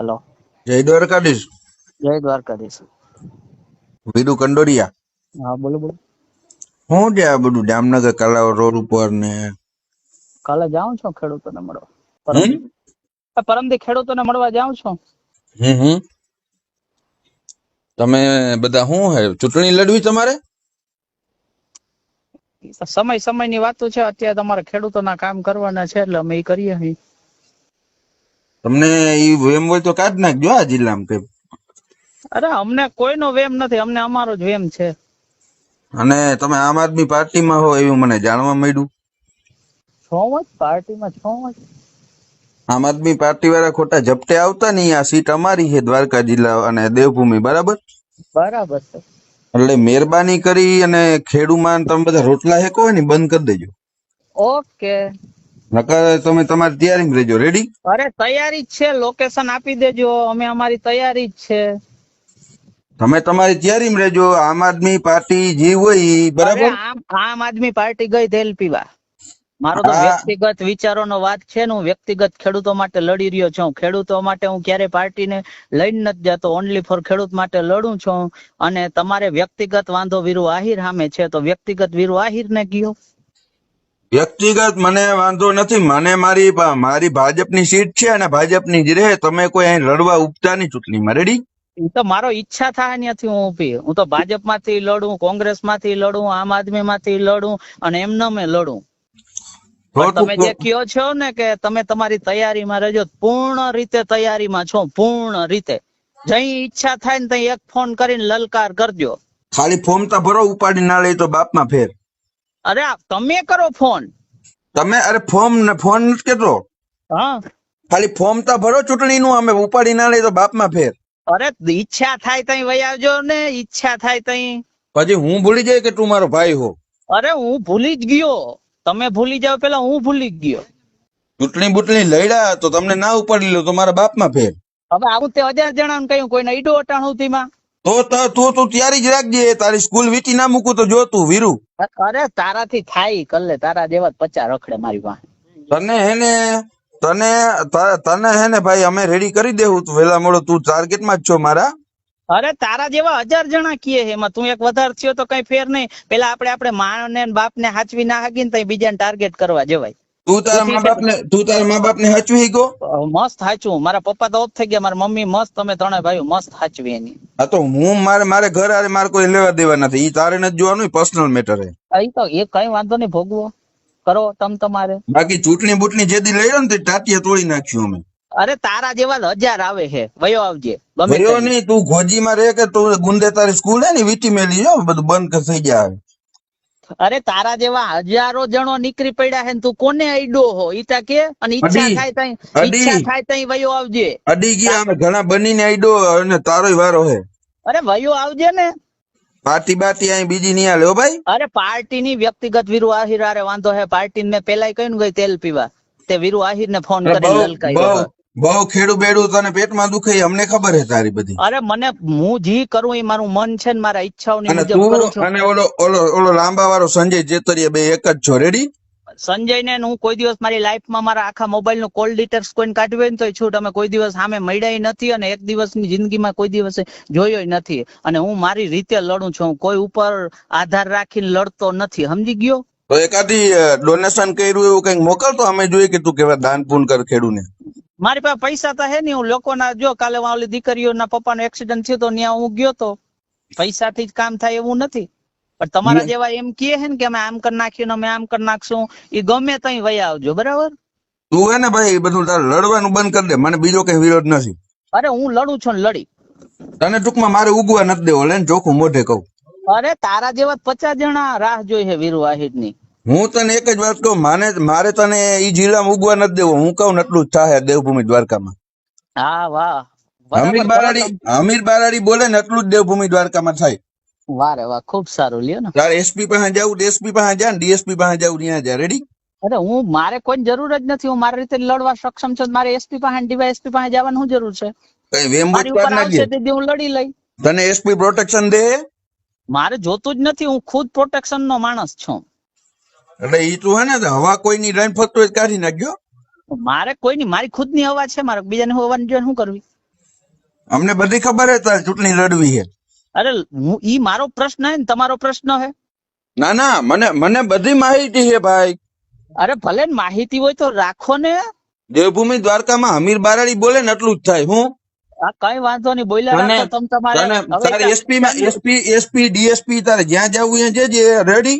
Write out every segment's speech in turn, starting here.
Hello. જય દ્વારકાધીશ. જય દ્વારકાધીશ. વિદુ કંડોરિયા. હા બોલો બોલો. હું છે આ બધું જામનગર કલાવ રોડ ઉપર ને કાલે જાઉં છું ખેડૂતોને મળવા? પરમદી ખેડૂતોને મળવા જાઉં છું? હમ હમ. તમે બધા શું હે? ચૂંટણી લડવી તમારે? સમય સમય સમયની વાતો છે અત્યારે તમારે ખેડૂતોના કામ કરવાના છે એટલે અમે એ કરીએ તમને ઈ વેમ હોય તો કાઢ નાખજો આ જિલ્લામાં કઈ અરે અમને કોઈનો વેમ નથી અમને અમારો જ વેમ છે. અને તમે આમ આદમી પાર્ટીમાં હો એવું મને જાણવા મળ્યું. છો જ પાર્ટીમાં છો જ. આમ આદમી પાર્ટી વાળા ખોટા ઝપટે આવતા નહીં આ સીટ અમારી છે દ્વારકા જિલ્લા અને દેવભૂમિ બરાબર? બરાબર છે. એટલે મહેરબાની કરી અને ખેડૂમાં તમે બધા રોટલા હેકો હોય ને બંધ કરી દેજો. ઓકે. નકર તમે તમારી તૈયારી રહેજો. રેડી અરે તૈયારી જ છે. લોકેશન આપી દેજો. અમે અમારી તૈયારી જ છે. તમે તમારી તૈયારી રહેજો. આમ આદમી પાર્ટી જે હોય બરાબર? આમ આદમી પાર્ટી ગઈ તેલ પીવા મારો તો. વ્યક્તિગત વિચારોનો વાત છે ને હું વ્યક્તિગત ખેડૂતો માટે લડી રહ્યો છું. ખેડૂતો માટે હું ક્યારેય પાર્ટીને લઈને નથી જતો. ઓનલી ફોર ખેડૂત માટે લડું છું. અને તમારે વ્યક્તિગત વાંધો વીરુ આહિર સામે છે. તો વ્યક્તિગત વીરુ આહિર ને ગયો વ્યક્તિગત મને વાંધો નથી. મને મારી મારી ભાજપની સીટ છે અને ભાજપની જ રહે. તમે કોઈ અહીં લડવા ઉપતા નહીં ચૂંટણીમાં રેડી તો મારો ઈચ્છા થાય ત્યાંથી હું ઊભી હું તો ભાજપમાંથી લડું કોંગ્રેસમાંથી લડું આમ આદમી માંથી લડું અને એમને મેં લડું. તમે જે કયો છો ને કે તમે તમારી તૈયારીમાં રહેજો. પૂર્ણ રીતે તૈયારીમાં છો. પૂર્ણ રીતે. જઈ ઈચ્છા થાય ને ત્યાં એક ફોન કરીને લલકાર કરજો. ખાલી ફોર્મ તો ભરો ઉપાડી ના લઈ તો બાપમાં ફેર. અરે તમે કરો ફોન. તમે અરે ફોર્મ ને ફોન નથી કેતો? હા. ખાલી ફોર્મ તો ભરો ચૂંટણીનું અમે ઉપાડી ના લઈ તો બાપમાં ફેર. અરે ઈચ્છા થાય તઈ વઈ આવજો ને ઈચ્છા થાય તઈ. પછી હું ભૂલી જાય કે તું મારો ભાઈ હો? અરે હું ભૂલી જ ગયો. તમે ભૂલી જાવ પેલા હું ભૂલી જ ગયો. ચૂંટણી બુટણી લડ્યા તો તમને ના ઉપાડી લો તો મારા બાપમાં ફેર. હવે આવું તે હજાર જણા કહ્યું કોઈને ઈડો અટાણું તેમાં. તો તું તું તૈયારી જ રાખજે તારી સ્કૂલ વીટી ના મૂકું તો જો તું વીરુ. અરે તારાથી થાય કલ્લે તારા જેવા પચા રખડે મારી પાસે. તને હેને તને તને હે ને ભાઈ અમે રેડી કરી દેવું. તું વેલા મોડો તું ટાર્ગેટમાં જ છો મારા. અરે તારા જેવા હજાર જણા કીએ એમાં. તું એક વધારે થયો તો કઈ ફેર નહીં. પેલા આપણે આપણે માં ને બાપ ને હાચવી ના હાગી ને તઈ બીજાને ટાર્ગેટ કરવા જવાય. તું તારા મા બાપ ને તું તારા મા બાપ ને હચવી ગયો? મસ્ત હાચવું મારા પપ્પા તો ઓફ થઈ ગયા. મારા મમ્મી મસ્ત તમે ત્રણે ભાઈઓ મસ્ત હાચવી એની. હા તો હું મારે મારે ઘર આરે મારે કોઈ લેવા દેવા નથી. ઈ તારે નથી જોવાનું પર્સનલ મેટર હે આ તો એ કઈ વાંધો નહીં ભોગવો. કરો તમ તમારે. બાકી ચૂંટણી બૂટણી જેદી લઈ ને તે ટાટિયા તોડી નાખ્યું અમે. અરે તારા જેવા હજાર આવે છે. વયો આવજે. વયો નહીં તું ઘોજી માં રહે કે તું ગુંદે તારી સ્કૂલ હે ને વીટી મેલી જો બધું બંધ થઈ જાય અરે તારા જેવા હજારો જણો નીકળી પડ્યા હે તું કોને અડ્યો હો? ઈતા કે અને ઈચ્છા થાય તઈ ઈચ્છા થાય તઈ વયો આવજે. અડી ગયા અમે ઘણા બનીને અડ્યો અને તારોય વારો હે. અરે વયો આવજે ને. પાર્ટી બાટી અહીં બીજી નહીં આલે ભાઈ? અરે પાર્ટી ની વ્યક્તિગત વીરુ આહિર હારે વાંધો હે. પાર્ટી મેં પેલા કહ્યું ને ગઈ તેલ પીવા. તે વીરુ આહિર ને ફોન કરી લલકાઈ બહુ ખેડું બેડું તને પેટમાં દુખે અમને ખબર હે તારી બધી. અરે મને હું જી કરું એ મારું મન છે ને મારા ઈચ્છાઓની મુજબ કરું છું. અને ઓલો ઓલો ઓલો લાંબા વાળો સંજય ચેતરિયા બે એક જ છો રેડી સંજય ને હું કોઈ દિવસ મારી લાઈફમાં મારા આખા મોબાઈલનું કોલ ડિટેલ્સ કોઈને કાઢવી ને તો છૂટ. અમે કોઈ દિવસ સામે મળ્યા નથી અને એક દિવસની જિંદગીમાં કોઈ દિવસે જોયો નથી. અને હું મારી રીતે લડું છું. કોઈ ઉપર આધાર રાખીને લડતો નથી. સમજી ગયો? તો એકાદી ડોનેશન કર્યું એવું કંઈક મોકલતો અમે જોઈએ કે તું કેવા દાન પૂન કર ખેડૂને. મારી પાસે પૈસા તો હે નહીં. હું લોકોના જો કાલે ઓલી દીકરીઓના પપ્પાનો એક્સિડન્ટ થયો તો ત્યાં હું ગયો તો પૈસાથી જ કામ થાય એવું નથી. પણ તમારા જેવા એમ કહે હે ને કે અમે આમ કરી નાખ્યું અમે આમ કરી નાખશું એ ગમે તઈ વયા આવજો બરાબર? તું હે ને ભાઈ બધું તારે લડવાનું બંધ કરી દે. મને બીજો કઈ વિરોધ નથી. અરે હું લડું છું ને લડી. તને ટૂંકમાં મારે ઉગવા નથી દેવો. લે ચોખ્ખું મોઢે કહું. અરે તારા જેવા પચાસ જણા રાહ જોઈ હે વીરુ વાહિદની હું તને એક જ વાત કહું માને મારે તને ઈ જિલ્લામાં ઉગવા નથી દેવો. હું કહું એટલું જ થાય દેવભૂમિ દ્વારકામાં. હા વાહ. અમીર બારાડી અમીર બારાડી બોલે ને એટલું જ દેવભૂમિ દ્વારકામાં થાય. વારે વાહ ખૂબ સારું. લ્યો ને. તારે એસપી પાસે જવું તો એસપી પાસે જા ડીએસપી પાસે જવું ત્યાં જા. રેડી અરે હું મારે કોઈ જરૂર જ નથી. હું મારી રીતે લડવા સક્ષમ છું. મારે એસપી પાસે ડીવાયએસપી પાસે જવાનું શું જરૂર છે? કઈ વેમ પર નાખજે હું લડી લઈ તને એસપી પ્રોટેક્શન દે? મારે જોતું જ નથી. હું ખુદ પ્રોટેક્શન નો માણસ છું. એટલે ઈ તું હે ને હવા કોઈની લઈને ફરતો હોય કાઢી નાખજો મારે કોઈની મારી ખુદની હવા છે મારે બીજાની હવાની જોઈને શું કરવી? અમને બધી ખબર હે તારે ચૂંટણી લડવી છે અરે હું ઈ મારો પ્રશ્ન હે ને તમારો પ્રશ્ન હે. ના ના મને મને બધી માહિતી છે ભાઈ. અરે ભલે ને માહિતી હોય તો રાખો ને. દેવભૂમિ દ્વારકામાં હમીર બારાડી બોલે ને એટલું જ થાય હું? આ કઈ વાંધો નહીં બોલ્યા રાખો તમે તમારે ત્યાં એસપી માં એસપી એસપી ડીએસપી તારે જ્યાં જવું એ જે રેડી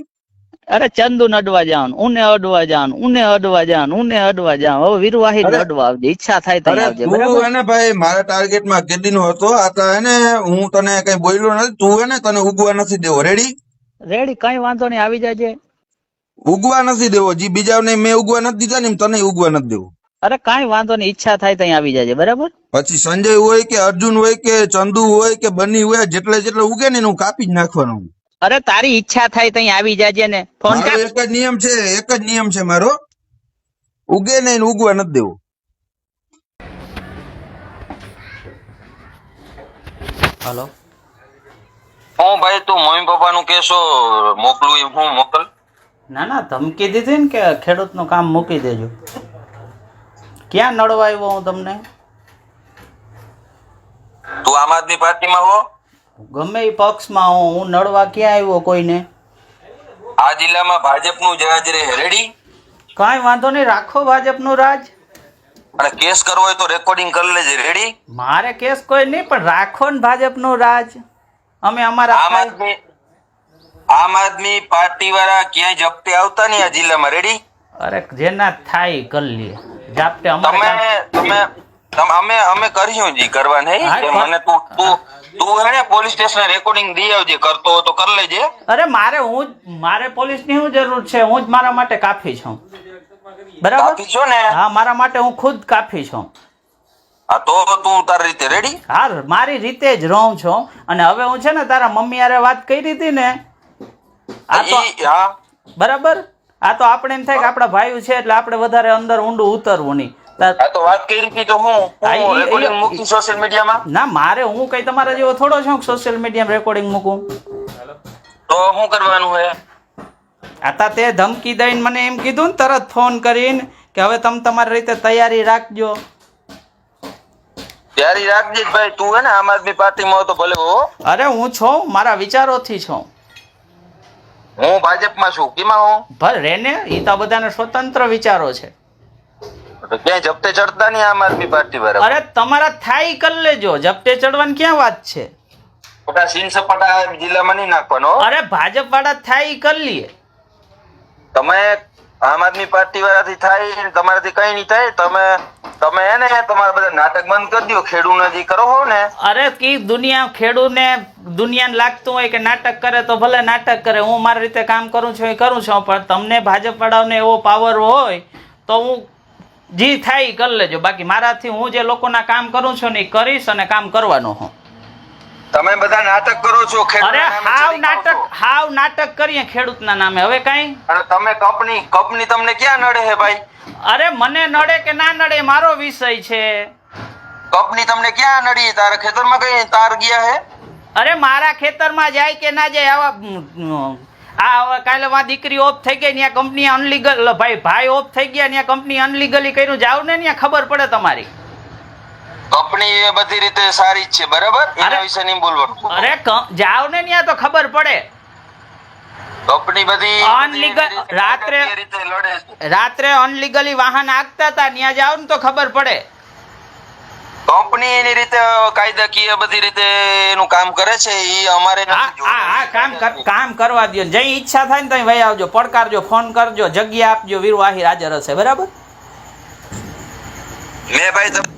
અરે ચંદુ અડવા જાન ઉને અડવા જાન ઉને અડવા જાન ઉને અડવા જાન હવે વીરવાહી અડવા આવજે ઈચ્છા થાય તો આવજે બરાબર? એને ભાઈ મારા ટાર્ગેટમાં કેદી નો હતો આ તો એને હું તને કઈ બોલ્યો નથી તું એને તને ઉગવા નથી દેવો રેડી રેડી કઈ વાંધો નહીં આવી જાજે. ઉગવા નથી દેવો જી બીજાને મેં ઉગવા નથી દીધા ને તને ઉગવા નથી દેવો. અરે કઈ વાંધો નહીં ઈચ્છા થાય ત્યાં આવી જાજે બરાબર? પછી સંજય હોય કે અર્જુન હોય કે ચંદુ હોય કે બની હોય જેટલે જેટલે ઉગે ને હું કાપી જ નાખવાનો. અરે તારી ઈચ્છા થાય ત્યાં આવી જાજે ને. ફોન કર. એક જ નિયમ છે એક જ નિયમ છે મારો. ઉગે નહીં ઉગવા નથી દેવું. હલો. હું ભાઈ તું મમ્મી પપ્પા નું કેશો મોકલું એમ હું મોકલ. ના ના ધમકી દીધી ને કે ખેડૂતનું કામ મૂકી દેજો. ક્યાં નડવા આવ્યો હું તમને? તું આમ આદમી પાર્ટીમાં હો. ગમે એ પક્ષમાં હું હું નડવા ક્યાં આવ્યો કોઈને? આ જિલ્લામાં ભાજપનું જ રહે. રેડી કાંઈ વાંધો નહીં રાખો ભાજપનું રાજ. અને કેસ કરવો હોય તો રેકોર્ડિંગ કરી લેજે. રેડી મારે કેસ કોઈ નહીં પણ રાખો ને ભાજપનું રાજ. અમે અમારા આમ આદમી આમ આદમી પાર્ટી વાળા ક્યાંય જપ્તે આવતા નહીં આ જિલ્લામાં. રેડી અરે જેના થાય કરી લે. જાપટે અમારે તમે તમે અમે અમે કરીશું જી કરવા નહીં. મને તું તું તું હે ને પોલીસ સ્ટેશન રેકોર્ડિંગ દી આવજે કરતો તો કરી લેજે. અરે મારે હું મારે મારે પોલીસની શું જરૂર છે? હું જ મારા માટે કાફી છું. બરાબર? છો ને? હા મારા માટે હું ખુદ કાફી છું. હા તો તું તારી રીતે રેડી હા મારી રીતે જ રહું છું. અને હવે હું છે ને તારા મમ્મી આરે વાત કરી હતી ને આ તો હા. બરાબર? આ તો આપણે એમ થાય કે આપણા ભાઈઓ છે એટલે આપણે વધારે અંદર ઊંડું ઉતરવું નહીં. તાર- હા તો વાત કરી હતી તો હું હા, ઈ- હું ઈ- રેકોર્ડિંગ મૂકી સોશિયલ મીડિયામાં ના મારે હું કઈ તમારા જેવો થોડો છું સોશિયલ મીડિયામાં રેકોર્ડિંગ મૂકું? તો શું કરવાનું હે? આતા તે ધમકી દઈને મને એમ કીધું ને તરત ફોન કરીને કે હવે તમે તમારી રીતે તૈયારી રાખજો. તૈયારી રાખજે ભાઈ તું હે ને આમ આદમી પાર્ટીમાં તો ભલે હો. અરે હું છું મારા વિચારોથી છું. હું ભાજપમાં છું. કેમાં હું? ભલે રેને એ તો બધાને સ્વતંત્ર વિચારો છે. ક્યાંય જપ્તે ચડતા નહીં આમ આદમી પાર્ટી વાળા અરે તમારા થાય કર લેજો. જપ્તે ચડવાની ક્યાં વાત છે? ખોટા સીન સપાટા જિલ્લામાં નહીં નાખવાનો અરે ભાજપ વાળા થાય કર લઈએ તમે આમ આદમી પાર્ટી વાળાથી થાય તમારાથી કઈ નહીં થાય. તમે તમે એને તમારા બધા નાટક બંધ કરી દો ખેડૂને જે કરો હો ને. અરે કી દુનિયા ખેડૂને દુનિયાને લાગતું હોય કે નાટક કરે તો ભલે નાટક કરે. હું મારી રીતે કામ કરું છું એ કરું છું. પણ તમને ભાજપ વાળાઓને એવો પાવર હોય તો હું જી થાય એ કરી લેજો. બાકી મારાથી હું જે લોકોના કામ કરું છું ને એ કરીશ અને કામ કરવાનો હું. તમે બધા નાટક કરો છો અરે હાવ. નાટક હાવ નાટક કરીએ ખેડૂતના નામે. હવે કઈ? અરે તમે કંપની કંપની તમને ક્યાં નડે હે ભાઈ? અરે મને નડે કે ના નડે મારો વિષય છે. કંપની તમને ક્યાં નડી? તારા ખેતરમાં કઈ તાર ગયા હે? અરે મારા ખેતરમાં જાય કે ના જાય આવા આ હવે કાલે વા દીકરી ઓફ થઈ ગઈ ત્યાં કંપની અનલીગલ ભાઈ ભાઈ ઓફ થઈ ગયા ત્યાં કંપની અનલીગલી કર્યું જાવ ને ત્યાં ખબર પડે તમારી. કંપની એ બધી રીતે સારી જ છે બરાબર? એના વિશે નહીં બોલવાનું. અરે જાવ ને ત્યાં તો ખબર પડે. કંપની બધી અનલીગલ રાત્રે- રાત્રે અનલીગલી વાહન આગતા હતા ત્યાં જાવ ને તો ખબર પડે. કંપની એની રીતે કાયદાકીય બધી રીતે એનું કામ કરે છે એ અમારે હા કામ કામ કરવા દો જઈ ઈચ્છા થાય ને ત્યાં વહી આવજો. પડકારજો ફોન કરજો જગ્યા આપજો વીરવાહી હાજર હશે. બરાબર? મેં ભાઈ